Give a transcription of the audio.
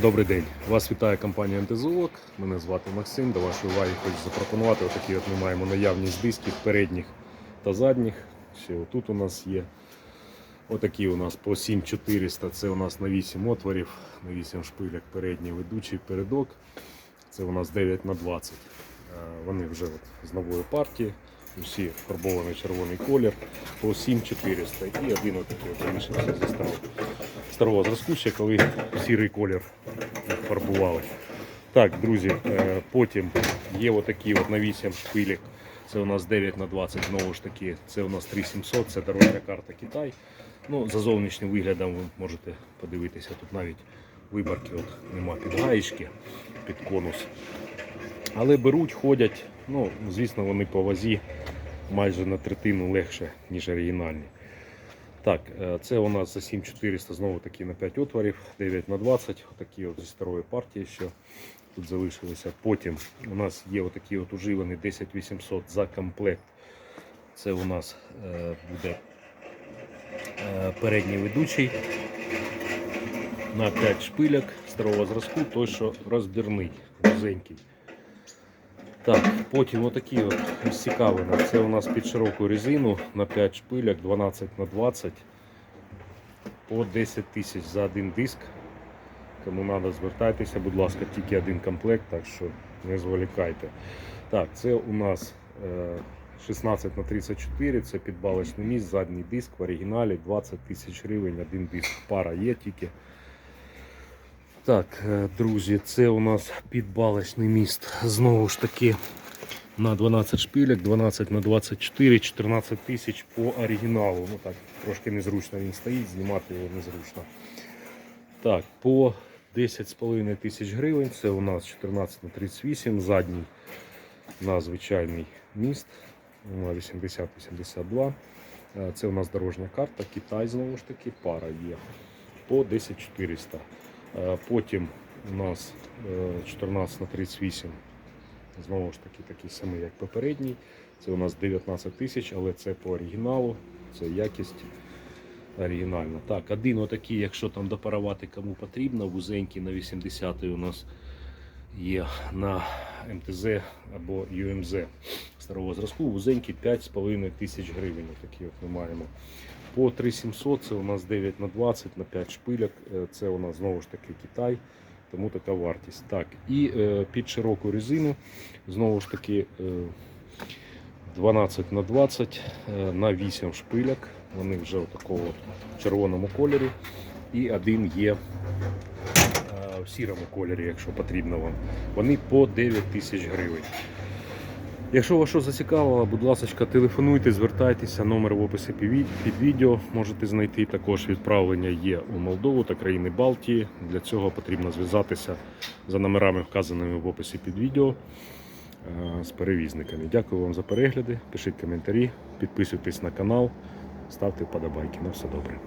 Добрий день. Вас вітає компанія МТЗОК. Мене звати Максим. До вашої уваги хочу запропонувати отакі от ми маємо наявність дисків передніх та задніх. Ще отут у нас є. Отакі у нас по 7400. Це у нас на 8 отворів, на 8 шпиляк передній ведучий передок. Це у нас 9 на 20. Е, Вони вже от з нової партії. Усі фарбований червоний колір по 7400 і один отакий залишився зі старого старого зразку, ще коли сірий колір фарбували. Так, друзі, е, потім є отакі от на 8 шпилек. Це у нас 9 на 20 знову ж таки. Це у нас 3700, це дорожня карта Китай. Ну, За зовнішнім виглядом ви можете подивитися. Тут навіть виборки от нема під гаєчки, під конус. Але беруть, ходять. Ну, звісно, вони по вазі майже на третину легше, ніж оригінальні. Так, е, це у нас за 7400 знову таки на 5 отворів, 9 на 20 отакі от зі старої партії, що тут залишилися. Потім у нас є отакі от уживані 10800 за комплект. Це у нас е, буде е, передній ведучий на 5 шпиляк старого зразку, той, що розбірний, вузенький. Так, потім отакі от із. Це у нас під широку резину на 5 шпиляк 12 на 20 по 10 тисяч за один диск. Кому треба, звертайтеся, будь ласка, тільки один комплект, так що не зволікайте. Так, це у нас е, 16 на 34, це підбалочний міст, задній диск в оригіналі 20 тисяч гривень, один диск. Пара є тільки. Так, е, друзі, це у нас підбалочний міст. Знову ж таки на 12 шпилек, 12 на 24, 14 тисяч по оригіналу. Ну так, трошки незручно він стоїть, знімати його незручно. Так, по 10,5 тисяч гривень. Це у нас 14 на 38, задній на звичайний міст на 80-82. Е, Це у нас дорожня карта, Китай знову ж таки, пара є по 10400. Е, Потім у нас е, 14 на 38. Знову ж таки, такий самий, як попередній. Це у нас 19 тисяч, але це по оригіналу, це якість оригінальна. Так, один отакий, якщо там допарувати кому потрібно, вузенький на 80 у нас є на МТЗ або UMZ старого зразку. Вузенький 5,5 тисяч гривень. Такі от ми маємо. По 3700 це у нас 9 на 20 на 5 шпиляк. Е, Це у нас знову ж таки Китай, тому така вартість. Так, і е, під широку резину знову ж таки е, 12 на 20 е, на 8 шпиляк. Вони вже в такому червоному кольорі. І один є е, в сірому кольорі, якщо потрібно вам. Вони по 9 тисяч гривень. Якщо вас що зацікавило, будь ласка, телефонуйте, звертайтеся, номер в описі під відео можете знайти. Також відправлення є у Молдову та країни Балтії. Для цього потрібно зв'язатися за номерами, вказаними в описі під відео е, з перевізниками. Дякую вам за перегляди. Пишіть коментарі, підписуйтесь на канал, ставте вподобайки. На все добре.